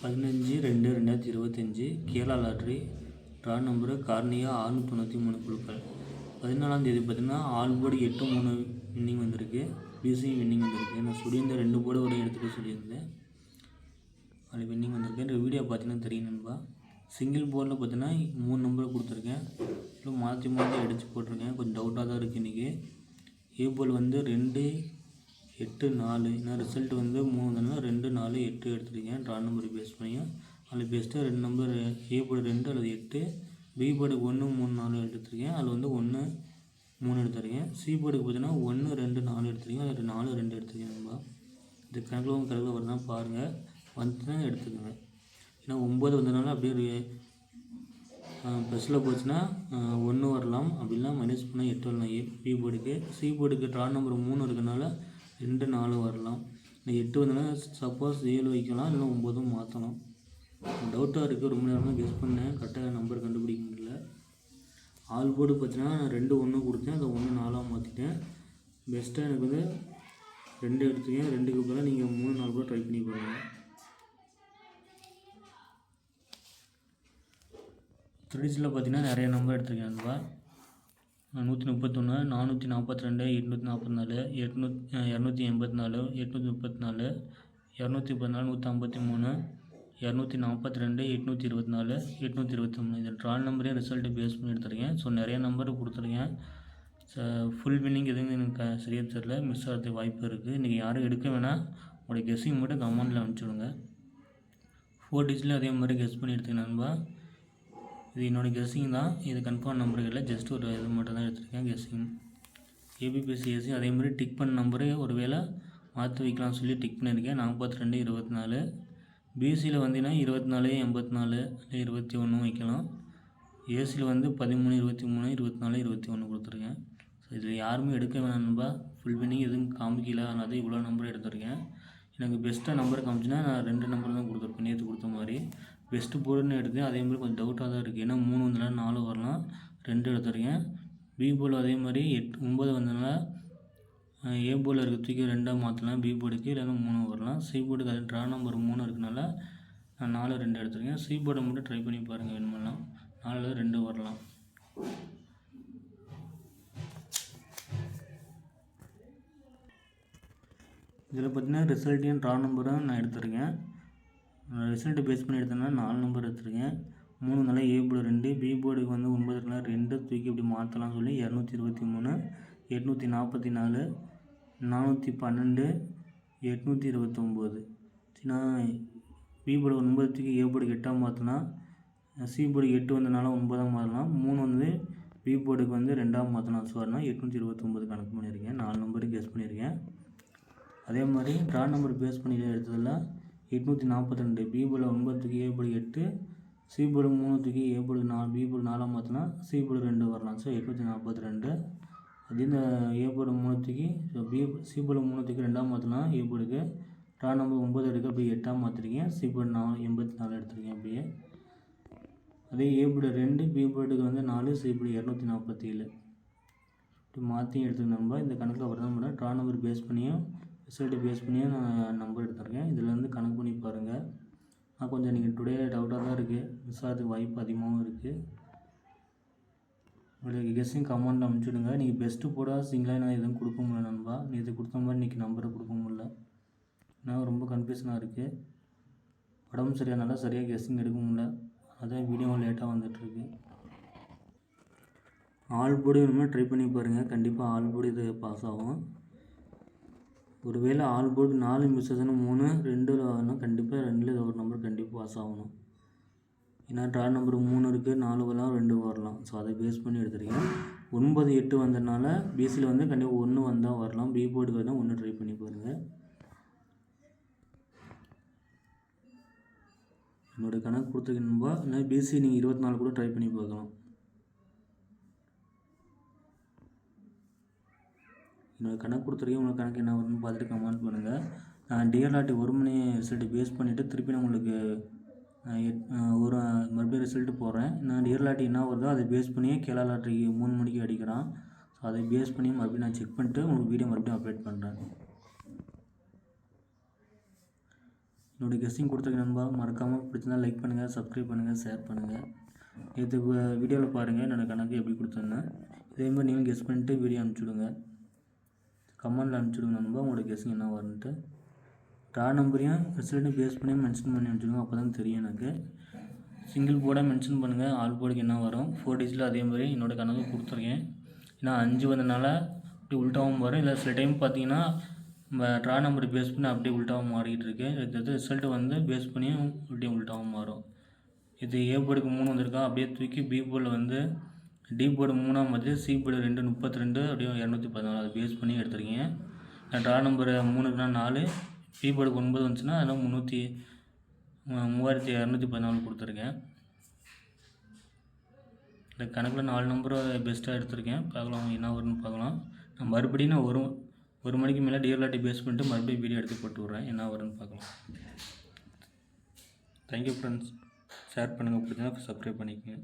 பதினஞ்சு ரெண்டு ரெண்டாயிரத்தி இருபத்தஞ்சி கேரளா லாட்ரி ட்ரா நம்பரு கார்னியா ஆறுநூத்தி தொண்ணூற்றி மூணு குழுக்கள். பதினாலாம் தேதி பார்த்தீங்கன்னா ஆல் போர்டு எட்டு மூணு வின்னிங் வந்திருக்கு. பிசியும் வின்னிங் வந்திருக்கு. நான் சொல்லியிருந்தேன் ரெண்டு போர்டு வரையும் எடுத்துகிட்டு சொல்லியிருந்தேன். அது வின்னிங் வந்திருக்கு இந்த வீடியோ பார்த்தீங்கன்னா தெரியும் நண்பா. சிங்கிள் போர்டில் பார்த்தீங்கன்னா மூணு நம்பர் கொடுத்துருக்கேன். இல்லை மாற்றி மாற்றி அடித்து போட்டிருக்கேன். கொஞ்சம் டவுட்டாக தான் இருக்குது இன்றைக்கி ஏ போல் வந்து ரெண்டு எட்டு நாலு. நான் ரிசல்ட் வந்து மூணு தானே? ரெண்டு நாலு எட்டு எடுத்துருக்கேன் ட்ரா நம்பர் பேஸ் பண்ணியும் அதில் பெஸ்ட்டாக ரெண்டு நம்பர் ஏ போர்டு ரெண்டு அல்லது எட்டு. பி போர்டுக்கு ஒன்று மூணு நாலு எடுத்துருக்கேன் அதில் வந்து ஒன்று மூணு எடுத்துருக்கேன் சி போர்டுக்கு பார்த்தீங்கன்னா ஒன்று ரெண்டு நாலு எடுத்துருக்கேன் அதில் நாலு ரெண்டு எடுத்துருக்கேன் நம்ம. இது கணக்கில் உங்கள் கணக்கில் வருதான் பாருங்கள் வந்துச்சுன்னா எடுத்துக்கோங்க. ஏன்னா ஒம்பது வந்ததுனால அப்படியே ப்ளஸில் போச்சுன்னா ஒன்று வரலாம். அப்படின்னா மைனஸ் பண்ணால் எட்டு வரலாம். ஏ பி போர்டுக்கு சி போர்டுக்கு ட்ரா நம்பர் மூணு இருக்கனால ரெண்டு நாலு வரலாம். இல்லை எட்டு வந்தோன்னா சப்போஸ் ஏழு வைக்கலாம் இல்லை ஒம்போதும் மாற்றலாம் டவுட்டாக இருக்குது ரொம்ப நேரமாக கெஸ் பண்ணேன். கரெக்டாக நம்பர் கண்டுபிடிக்க முடியல. ஆல் போர்டு பார்த்தீங்கன்னா நான் ரெண்டு ஒன்று கொடுத்தேன். அதை ஒன்று நாலாக மாற்றிட்டேன் பெஸ்ட்டாக எனக்கு வந்து ரெண்டு எடுத்துக்கேன் ரெண்டுக்கு பதிலாக நீங்கள் மூணு நாலு கூட ட்ரை பண்ணி பாருங்கள் த்ரீஸில் பார்த்தீங்கன்னா நிறைய நம்பர் எடுத்துருக்கேன் அன்பா. நூற்றி முப்பத்தொன்று நானூற்றி நாற்பத்தி ரெண்டு எட்நூற்றி நாற்பத்தி நாலு எட்நூத் இரநூத்தி எண்பத்தி நாலு எட்நூற்றி முப்பத்தி நாலு இரநூத்தி பதினாலு நூற்றி ஐம்பத்தி மூணு இரநூத்தி நாற்பத்தி ரெண்டு எட்நூற்றி இருபத்தி நாலு எட்நூற்றி இருபத்தி மூணு இது ட்ரால் நம்பரே ரிசல்ட்டு பேஸ் பண்ணி எடுத்துருக்கேன். ஸோ நிறைய நம்பர் கொடுத்துருக்கேன். ஃபுல் வின்னிங் எதுவும் எனக்கு க- தெரில மிஸ் ஆகிறதுக்கு வாய்ப்பு இருக்குது இன்றைக்கி யாரும் எடுக்க வேணாம் உங்களுடைய கெஸ்ஸிங் மட்டும் கமெண்டில் அனுப்பிச்சுடுங்க ஃபோர் டிஜிட்லேயும் அதே மாதிரி கெஸ் பண்ணி எடுத்துக்கணும் நண்பா இது என்னோடய கெஸ்ஸிங் தான். இது கன்ஃபார்ம் நம்பர் இல்லை. ஜஸ்ட் ஒரு இது மட்டும் தான் எடுத்திருக்கேன் கெஸ்ஸிங் ஏபிபிசிஎஸ்சி அதே மாதிரி டிக் பண்ண நம்பரு ஒரு வேளை மாற்றி வைக்கலாம்னு சொல்லி டிக் பண்ணியிருக்கேன். நாற்பத்தி ரெண்டு இருபத்தி நாலு. பிசியில் வந்தீங்கன்னா இருபத்தி நாலு எண்பத்தி நாலு இல்லை இருபத்தி ஒன்று வைக்கலாம். ஏசியில் வந்து பதிமூணு இருபத்தி மூணு இருபத்தி நாலு இருபத்தி ஒன்று கொடுத்துருக்கேன். ஸோ இதில் யாருமே எடுக்க வேணாம்பா ஃபுல் பண்ணி எதுவும் காமிக்கல. அதனால இவ்வளோ நம்பர் எடுத்திருக்கேன். எனக்கு பெஸ்ட்டாக நம்பர் காமிச்சுன்னா நான் ரெண்டு நம்பர் தான் கொடுத்துருப்பேன். நேற்று கொடுத்த மாதிரி. பெஸ்ட்டு போர்டுன்னு எடுத்தேன். அதே மாதிரி கொஞ்சம் டவுட்டாக தான் இருக்குது ஏன்னா மூணு வந்தனால நாலு வரலாம் ரெண்டு எடுத்துருக்கேன். பி போல் அதே மாதிரி எட் ஒம்பது வந்ததுனால ஏ போர்டில் இருக்க. தூக்கி ரெண்டாக மாற்றலாம் பி போர்டுக்கு இல்லைன்னா மூணு வரலாம் சி போர்டுக்கு அது ட்ரா நம்பர் மூணு இருக்கனால நான் நாலு ரெண்டு எடுத்துருக்கேன். சி போர்டை மட்டும் ட்ரை பண்ணி பாருங்கள் வேணுமெல்லாம் நாலு ரெண்டு வரலாம் இதில் பார்த்தீங்கன்னா ரிசல்ட்டையும் ட்ரா நம்பரும் நான் எடுத்திருக்கேன். ரிசல்ட்டை பேஸ் பண்ணி எடுத்தேன்னா நாலு நம்பர் எடுத்திருக்கேன். மூணு நாள் ஏ போர்டு ரெண்டு பி போர்டுக்கு வந்து ஒன்பது நாள் ரெண்டு தூக்கி இப்படி மாற்றலாம் சொல்லி இரநூத்தி இருபத்தி மூணு எட்நூற்றி நாற்பத்தி நாலு நானூற்றி பன்னெண்டு எட்நூற்றி இருபத்தொம்போது. நான் பி போர்டு ஒன்பது தூக்கி ஏ போர்டுக்கு எட்டாக மாற்றினா சி போர்டுக்கு எட்டு வந்ததுனால ஒன்பதாக மாற்றலாம் மூணு வந்து பி போர்டுக்கு வந்து ரெண்டாக மாற்றலாம் ஸோ அதனால் எட்நூற்றி இருபத்தொம்போது கணக்கு பண்ணியிருக்கேன். நாலு நம்பருக்கு கெஸ் பண்ணியிருக்கேன். அதே மாதிரி ட்ரா நம்பர் பேஸ் பண்ணி எடுத்ததில் எட்நூற்றி நாற்பத்தி ரெண்டு பி ஒன்பதுக்கு ஏபிள் எட்டு சி மூணுத்துக்கு மூணு நாலு பிபிள் நாலாம் மாற்றினா சி ரெண்டு வரலாம். ஸோ எட்நூற்றி நாற்பத்தி ரெண்டு அதே இந்த ஏபிள் மூணுத்துக்கு ஸோ பி சி மூணுத்துக்கு ரெண்டாம் மாற்றினா ஏபிளுக்கு ரா ட்ரா நம்பர் ஒம்பது எடுக்க அப்படியே எட்டாம் மாற்றிருக்கேன் சி நாலு எண்பத்தி நாலு எடுத்திருக்கேன் அப்படியே. அதே ஏ ரெண்டு பி வந்து நாலு சி இரநூத்தி நாற்பத்தி ஏழு இப்படி மாற்றி எடுத்துக்க நம்ம. இந்த கணக்கில் அவர் தான் ட்ரா நம்பர் பேஸ் பண்ணியும் ரிசல்ட்டு பேஸ் பண்ணியே நான் நம்பர் எடுத்திருக்கேன். இதுலேருந்து கணக்கு பண்ணி பாருங்கள் நான் கொஞ்சம் நீங்கள் டுடே டவுட்டாக தான் இருக்குது மிஸ் ஆகிறதுக்கு வாய்ப்பு அதிகமாகவும் இருக்குது உங்களுக்கு கெஸ்ஸிங் கமெண்ட் அனுப்பிச்சுடுங்க. நீங்கள் பெஸ்ட்டு போட சிங்கிளாக நான் எதுவும் கொடுக்க முடியல நண்பா. நீ இது கொடுத்த மாதிரி இன்றைக்கி நம்பரை கொடுக்க முடியல. நான் ரொம்ப கன்ஃபியூஷனாக இருக்குது உடம்பு சரியானால சரியாக கெஸ்ஸிங் எடுக்க முடியல. அதான் வீடியோ லேட்டாக வந்துட்டுருக்கு ஆல் போர்டு வேணுமா ட்ரை பண்ணி பாருங்கள் கண்டிப்பாக ஆல் போர்டு இது பாஸ் ஆகும். ஒருவேளை ஆல் போர்டு நாலு மிஸ் ஆச்சுன்னா மூணு ரெண்டில் வரணும் கண்டிப்பாக ரெண்டில் ஏதோ ஒரு நம்பர் கண்டிப்பாக பாஸ் ஆகணும். ஏன்னா ட்ரா நம்பர் மூணு இருக்குது நாலு வரலாம் ரெண்டு வரலாம். ஸோ அதை பேஸ் பண்ணி எடுத்துருக்கேன் ஒன்பது எட்டு வந்ததுனால பிசியில் வந்து கண்டிப்பாக ஒன்று வந்தால் வரலாம். பி போர்டுக்கு வேணால் ஒன்று ட்ரை பண்ணி பாருங்கள் என்னோடய கணக்கு கொடுத்துருக்கணும்பா இல்லை பிசி நீங்கள் இருபத்தி நாலு கூட ட்ரை பண்ணி பார்க்கலாம். என்னோடய கணக்கு கொடுத்துருக்கேன் உங்களுக்கு கணக்கு என்ன வரும்னு பார்த்துட்டு கமெண்ட் பண்ணுங்கள் நான் டிஎல்ஆர்டி ஒரு மணி ரிசல்ட்டு பேஸ் பண்ணிவிட்டு திருப்பி நான் உங்களுக்கு எட்- ஒரு மறுபடியும் ரிசல்ட்டு போடுறேன். நான் டிஎல்ஆர்டி என்ன வருதோ அதை பேஸ் பண்ணியே கேரளா லாட்ரிக்கு மூணு மணிக்கு அடிக்கிறான். ஸோ அதை பேஸ் பண்ணி மறுபடியும் நான் செக் பண்ணிட்டு உங்களுக்கு வீடியோ மறுபடியும் அப்டேட் பண்ணுறேன் என்னோடய கெஸ்டிங் கொடுத்துருக்க நண்பா மறக்காமல் பிடிச்சிருந்தால் லைக் பண்ணுங்கள் சப்ஸ்கிரைப் பண்ணுங்கள் ஷேர் பண்ணுங்கள் இது வீடியோவில் பாருங்கள் என்னோடய கணக்கு எப்படி கொடுத்துருந்தேன் இதே மாதிரி நீங்களும் கெஸ் பண்ணிட்டு வீடியோ அனுப்பிச்சுடுங்க. கமெண்டில் அனுப்பிச்சுடுங்க. நண்பா உங்களோட கெஸ்ஸிங் என்ன வரும்ன்ட்டு. ட்ரா நம்பரையும் ரிசல்ட்டும் பேஸ் பண்ணி மென்ஷன் பண்ணி அனுப்பிச்சுடுங்க. அப்போ தான் தெரியும் எனக்கு. சிங்கிள் போர்டாக மென்ஷன் பண்ணுங்கள் ஆல் போர்டுக்கு என்ன வரும்? ஃபோர் டிஜிட்டில் அதே மாதிரி என்னோடய கணக்கு கொடுத்துருக்கேன். ஏன்னா அஞ்சு வந்தனால அப்படி உல்ட்டாவும் வரும். இல்லை சில டைம் பார்த்தீங்கன்னா நம்ம ட்ரா நம்பர் பேஸ் பண்ணி அப்படியே உல்ட்டாவும் மாறிக்கிட்டு இருக்கு. இது ரிசல்ட்டு வந்து பேஸ் பண்ணியும் அப்படியே உல்ட்டாவும் மாறும். இது ஏ போர்டுக்கு மூணு வந்திருக்கா? அப்படியே தூக்கி பி போர்டில் வந்து டி போர்டு மூணாம் வந்து சி போர்டு ரெண்டு முப்பத்தி ரெண்டு அப்படியே இரநூத்தி பதினாலு. அதை பேஸ் பண்ணி எடுத்துருக்கீங்க. ட்ரா நம்பர் மூணுக்குனா நாலு பி போர்டுக்கு ஒன்பது வந்துச்சுன்னா அதெல்லாம் முந்நூற்றி மூவாயிரத்தி இரநூத்தி பதினாலு கொடுத்துருக்கேன். இந்த கணக்கில் நாலு நம்பரை பெஸ்ட்டாக எடுத்திருக்கேன். பார்க்கலாம் என்ன வரும்னு பார்க்கலாம். நான் மறுபடியும் நான் ஒரு ஒரு மணிக்கு மேலே டிஎல்ஆர்டி பேஸ் பண்ணிட்டு மறுபடியும் வீடியோ எடுத்து போட்டு விட்றேன். என்ன வரும்னு பார்க்கலாம். தேங்க்யூ ஃப்ரெண்ட்ஸ் ஷேர் பண்ணுங்கள் பிடிச்சா சப்ஸ்கிரைப் பண்ணிக்கோங்க.